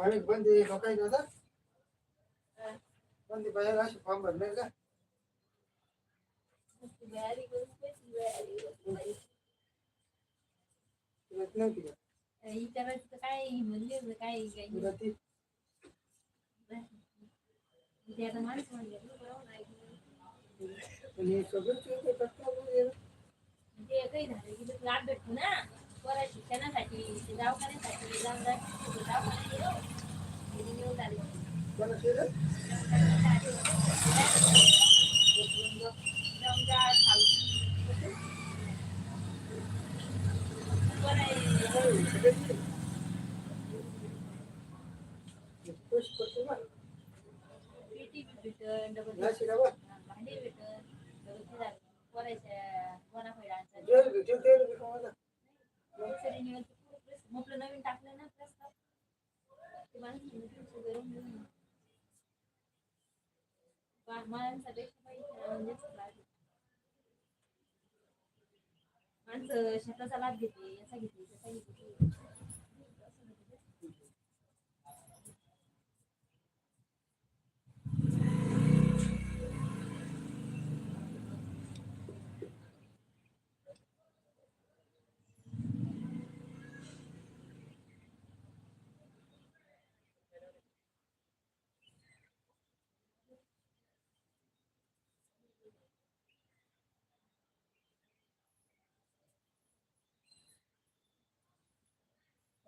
पाणी बंद आहे का काय दादा? बंद बाहेर असे फॉर्म भरले का? नव्हती का? विचारायचं काय म्हणले होते काय तुला ती ते आता माणसं म्हणले बरोबर ऐकलं. आणि सगळं ते काही झालं की ना? पोरा शिक्षणासाठी दवाखान्यासाठी जाऊन. पेटी भेटन, डबल. भांडे भेटन, डबल ते झालं. नवीन टाकलं ना प्रस्ताव. माणसं शेताचा लाभ घेते याचा घेते त्याचा घेते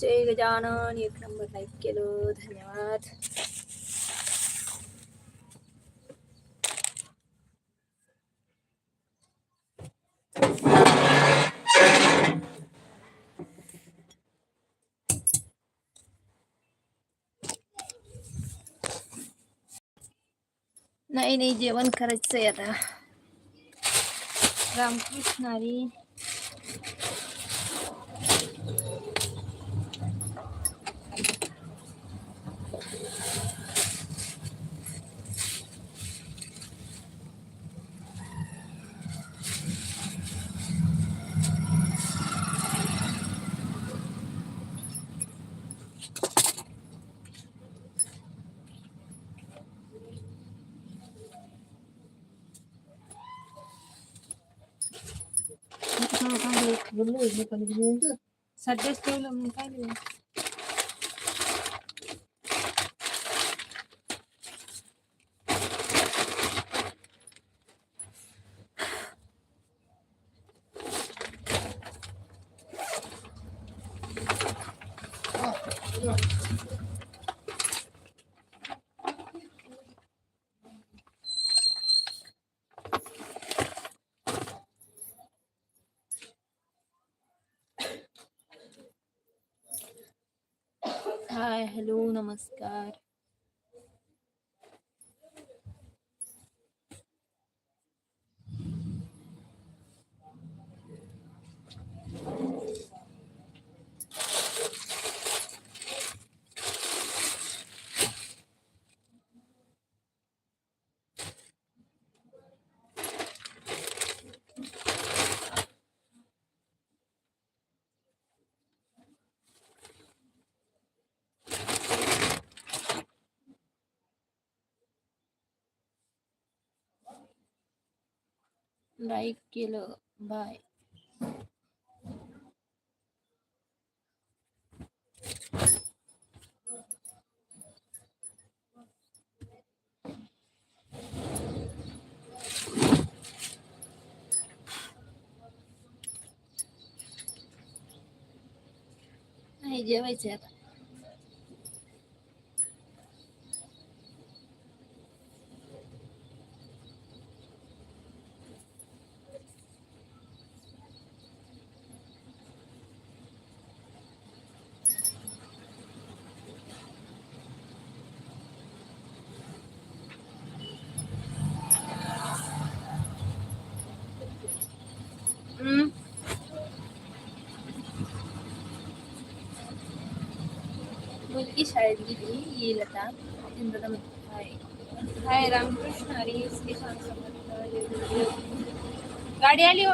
जय गजानन एक नंबर लाईक केलं धन्यवाद. काही नाही जेवण करायचंय आता. रामकृष्ण हरी सध्याच ठेवलं मग काय नाही. हाय हॅलो लाईक केलं बाय नाही जेवायचं आता मुलगी शाळेत गेली येईल आता इंद्रदा हाय हाय रामकृष्ण हरी श्री गाडी आली हो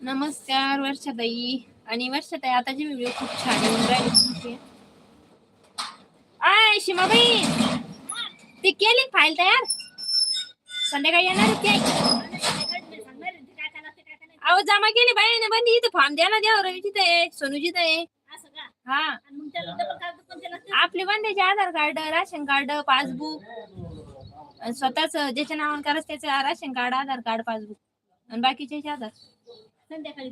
नमस्कार वर्षाताई आणि वर्षाताई आताची व्हिडिओ खूप छान येऊन आय शिमाबाई ती केली फाईल तयार? संध्याकाळी येणार आहे अहो जमा केली बाई ना बंदी इथे फॉर्म द्या ना द्या रवीची तर आहे सोनूजी आहे हा. आपले बंद्याचे Aadhaar card ration card passbook आणि स्वतःच ज्याच्या नावाने करायचं त्याचं ration card Aadhaar card passbook आणि बाकीचे आधार. संध्याकाळी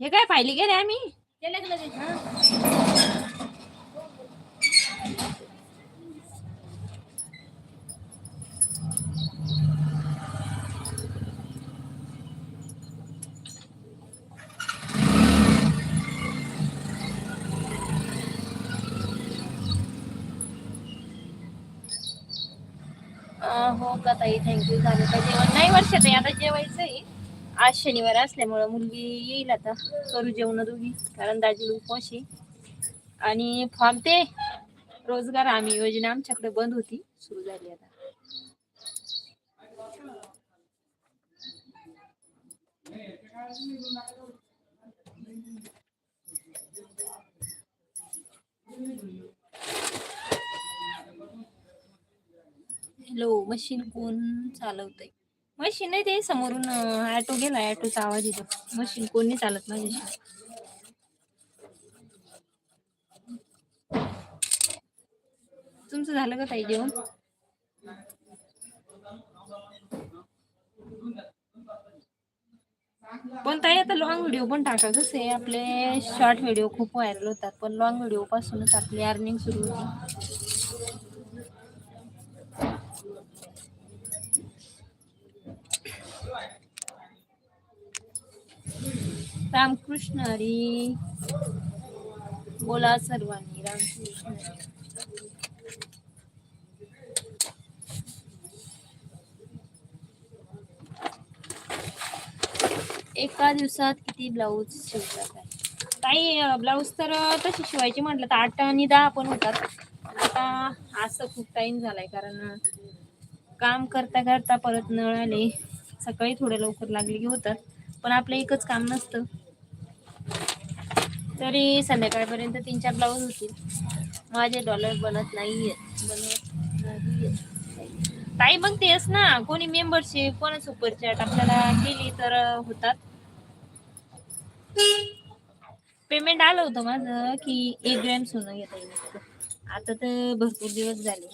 हे काय फायली गेले आम्ही? केलं की लगेच अं, हो का ताई थँक्यू झालं का जेवण. नाही वर्षात आहे आता जेवायचंय. आज शनिवार असल्यामुळं मुलगी येईल आता. करू जेवण दोघी कारण दाजीला उपवास आहे. आणि फॉर्म ते रोजगार आम्ही योजना आमच्याकडे बंद होती सुरू झाली आता. हॅलो मशीन कोण चालवतंय? मशीन नाही ते समोरून ऑटो गेला ऑटोचा आवाज येतो. मशीन कोणी चालत माझ्याशी? तुमचं झालं का ताई जेवण? पण ताई आता लॉंग व्हिडिओ पण टाका कसं आहे आपले शॉर्ट व्हिडिओ खूप व्हायरल होतात पण लॉंग व्हिडिओ पासूनच आपली अर्निंग सुरू होती. रामकृष्ण हरी. बोला सर्वांनी रामकृष्ण एका दिवसात किती ब्लाऊज शिवतात? काही ब्लाऊज तर तसे तशी शिवायची म्हटलं तर आठ आणि दहा पण होतात. आता असं खूप टाइम झालाय कारण काम करता करता परत नळ आले. सकाळी थोडं लवकर लागले की होतात. पण आपलं एकच काम नसतं. तरी संध्याकाळपर्यंत तीन चार ब्लाऊज होतील. माझे डॉलर बनत नाहीये. बनत नाहीये. ताई मग तेच ना कोणी मेंबरशिप कोणा सुपर चॅट आपल्याला केली तर होतात. पेमेंट आलं होतं माझं की एक ग्रॅम सोनं घेता येईल आता तर भरपूर दिवस झाले.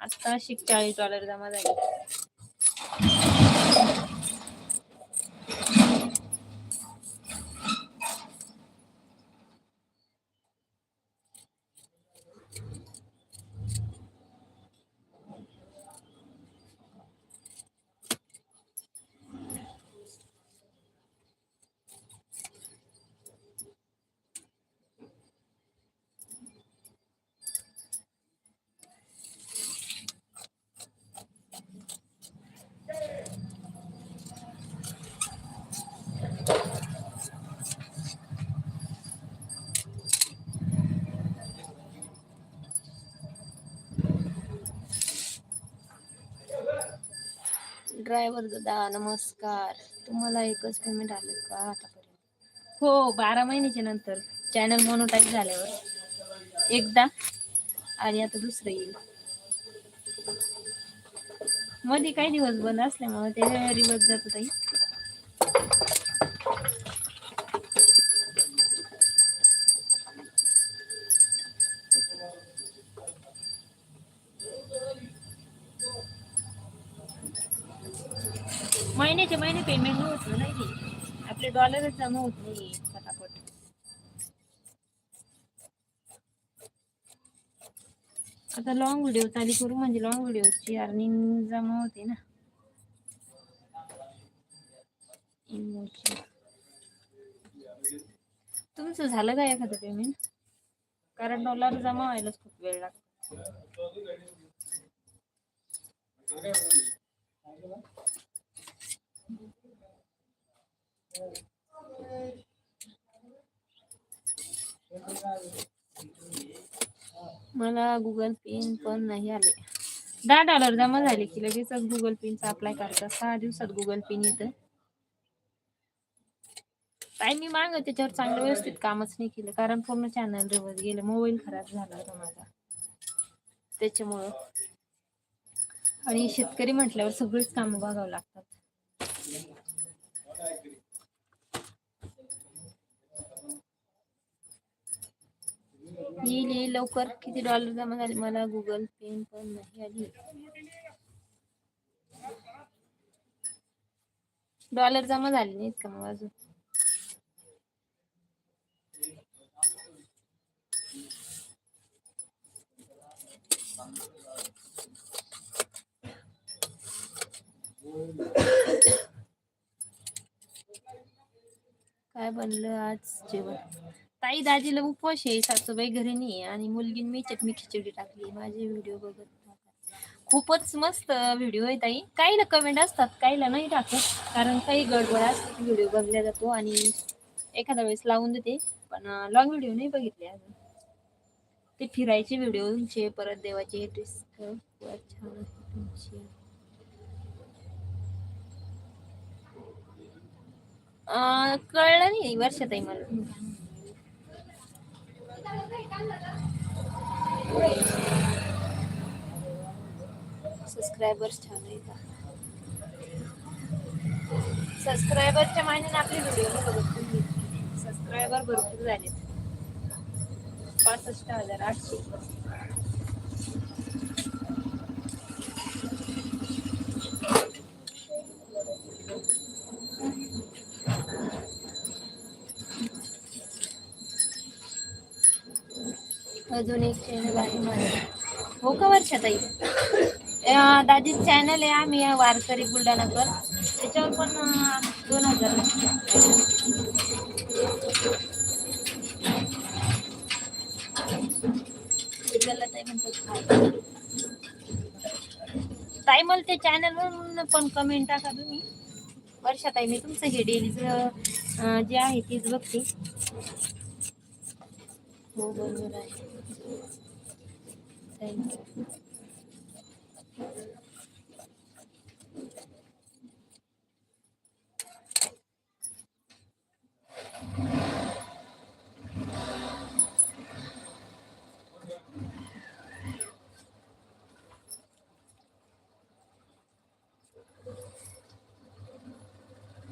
आता शिक चाळीस डॉलर जमा झाले. ड्रायव्हर दादा नमस्कार. तुम्हाला एकच पेमेंट आलं का आतापर्यंत? हो बारा महिन्याच्या नंतर. चॅनल मोनोटाईप झाल्यावर. एकदा. आणि आता दुसरं येईल. मध्ये काही दिवस बंद असल्यामुळे ते रिवर्स जात ताई महिन्याचे महिने पेमेंट होत नाही ते. डॉलरच जमा होत नाही पटापट आता लॉंग व्हिडिओ चालू करू म्हणजे लॉंग व्हिडिओची अर्निंग जमा होते ना. तुमचं झालं का एखादं पेमेंट कारण डॉलर जमा व्हायलाच खूप वेळ लागतो. मला गुगल पिन पण नाही आले. दहा डॉलर जमा झाले की लगेचच गुगल पिनचा अप्लाय करता. सहा दिवसात गुगल पिन येतं. काय मी माग त्याच्यावर चांगलं व्यवस्थित कामच नाही केलं. कारण पूर्ण चॅनल रिवर्स गेलं. मोबाईल खराब झाला होता माझा. त्याच्यामुळं. आणि शेतकरी म्हटल्यावर सगळीच कामं बघावं लागतात. आली लवकर किती डॉलर जमा झाले? मला गुगल पे पण नाही आली. डॉलर जमा झाले नाहीत का मग अजून? काय बनलं आज जेवण? ताई दाजीला उपवास आहे सासूबाई घरी नाही आहे आणि मुलगी मी चटणी खिचडी टाकली माझे व्हिडिओ बघत खूपच मस्त व्हिडिओ आहे ताई. काहीला कमेंट असतात काहीला नाही टाकत कारण काही गडबड असते व्हिडिओ बघल्या जातो आणि एखाद्या वेळेस लावून देते पण लॉंग व्हिडिओ नाही बघितले अजून. ते फिरायचे व्हिडिओचे परत देवाचे छान तुमची. कळलं नाही वर्षात आहे मला. सबस्क्रायबर्स छान आहे का? सबस्क्रायबरच्या मानाने आपले व्हिडिओ बघत सबस्क्रायबर भरपूर झालेत. पासष्ट हजार आठशे. अजून एक चॅनल आहे माझं. हो का वर्षाताई? अं, चॅनल आहे आम्ही वारकरी बुलढाणाकर त्याच्यावर पण दोन हजार. ताई म्हणतात मला ते चॅनलवरून पण कमेंट टाका तुम्ही. वर्षाताई मी तुमचं हे डेलीचं जे आहे तीच बघते. हो बरोबर आहे थँक्यू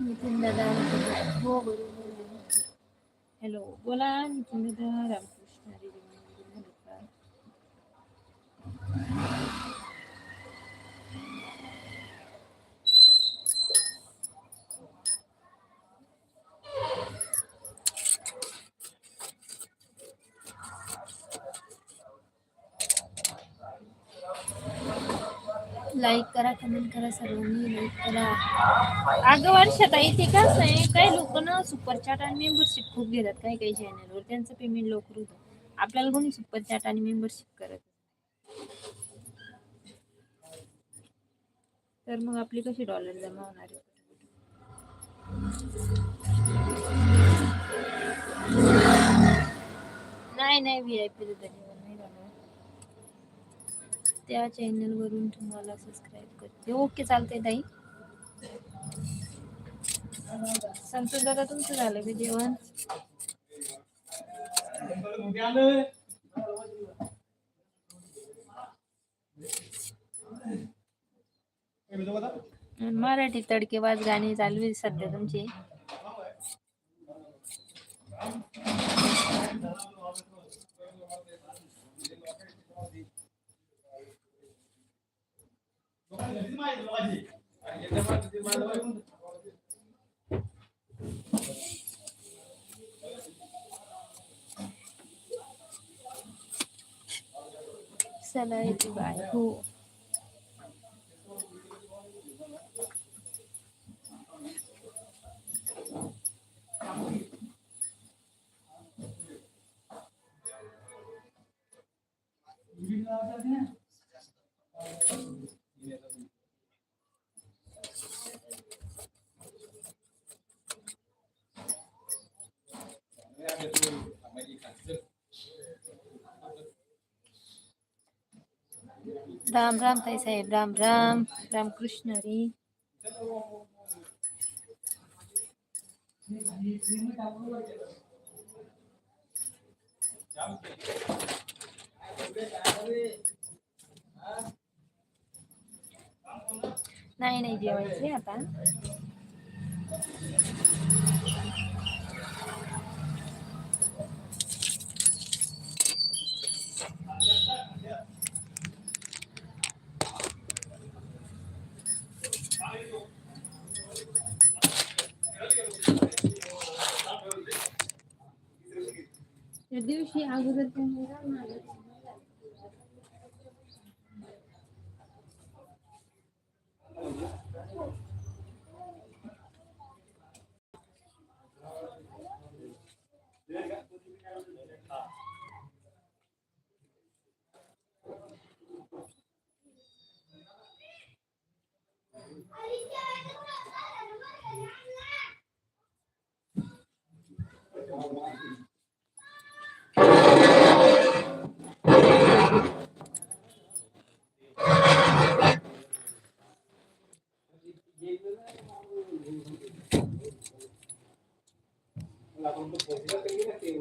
नितीन दादा हो बरोबर हॅलो बोला नितीन दादा रामकृष्ण हरी नमस्कार लाईक करा कमेंट करा सर्वांनी लाईक करा. अगं वर्षात इथे कसं आहे काही लोक ना सुपर चॅट आणि मेंबरशिप खूप घेतात काही काही चॅनलवर त्यांचं पेमेंट लवकर होतं. आपल्याला कोणी सुपर चॅट आणि मेंबरशिप करत तर मग आपली कशी डॉलर जमा होणार आहे? नाही नाही व्ही आय पी त्या चॅनलवरून तुम्हाला सबस्क्राईब करते. ओके चालते ताई. संतोष दादा तुमचं झालं का जेवण? मराठी तडकेबाज गाणी चालू आहे सध्या तुमची. सलाईची बाय हो राम राम तय साहेब राम राम राम कृष्ण रे नाही नाही जेवायचे आता በጊዜው ሺህ አጉዘን ማለት ነው። la composición que tienes que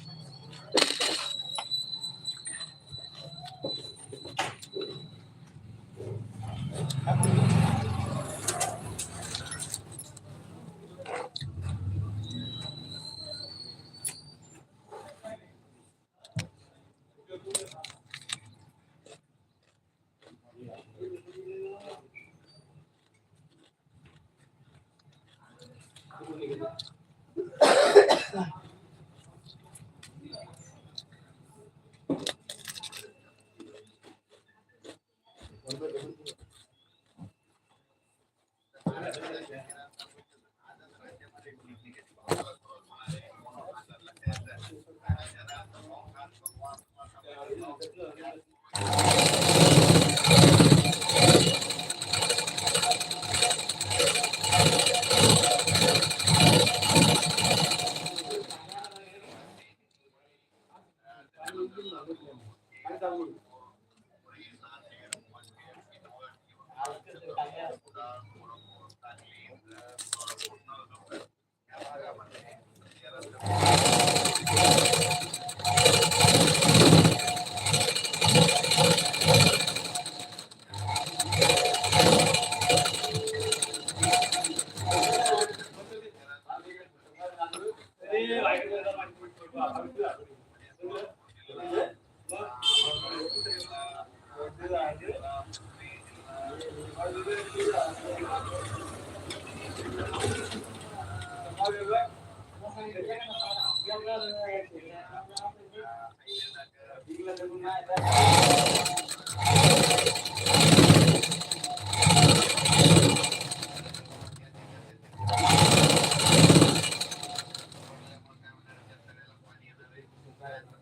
Grazie.